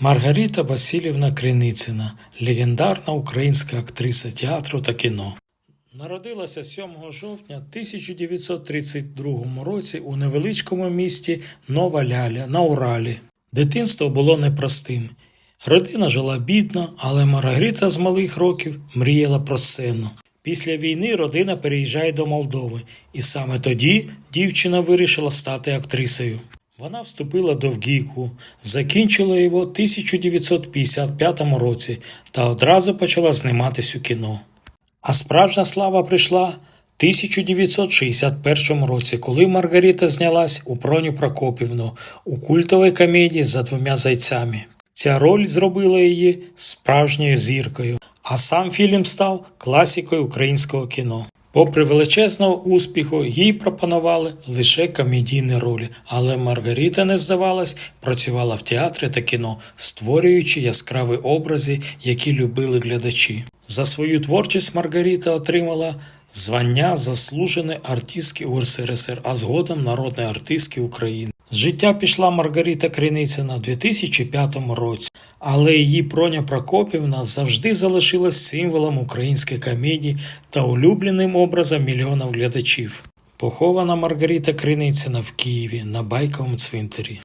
Маргарита Васильівна Криницина, легендарна українська актриса театру та кіно. Народилася 7 жовтня 1932 році у невеличкому місті Нова Ляля на Уралі. Дитинство було непростим. Родина жила бідно, але Маргарита з малих років мріяла про сцену. Після війни родина переїжджає до Молдови, і саме тоді дівчина вирішила стати актрисою. Вона вступила до ВГІКу, закінчила його в 1955 році та одразу почала зніматись у кіно. А справжня слава прийшла в 1961 році, коли Маргарита знялась у Проню Прокопівну у культовій комедії за двома зайцями. Ця роль зробила її справжньою зіркою, а сам фільм став класикою українського кіно. Попри величезного успіху, їй пропонували лише комедійні ролі, але Маргарита не здавалась, працювала в театрі та кіно, створюючи яскраві образи, які любили глядачі. За свою творчість Маргарита отримала звання заслуженої артистки УРСРСР, а згодом народної артистки України. З життя пішла Маргарита Криницина в 2005 році, але її Проня Прокопівна завжди залишилась символом української комедії та улюбленим образом мільйонів глядачів. Похована Маргарита Криницина в Києві на Байковому цвинтарі.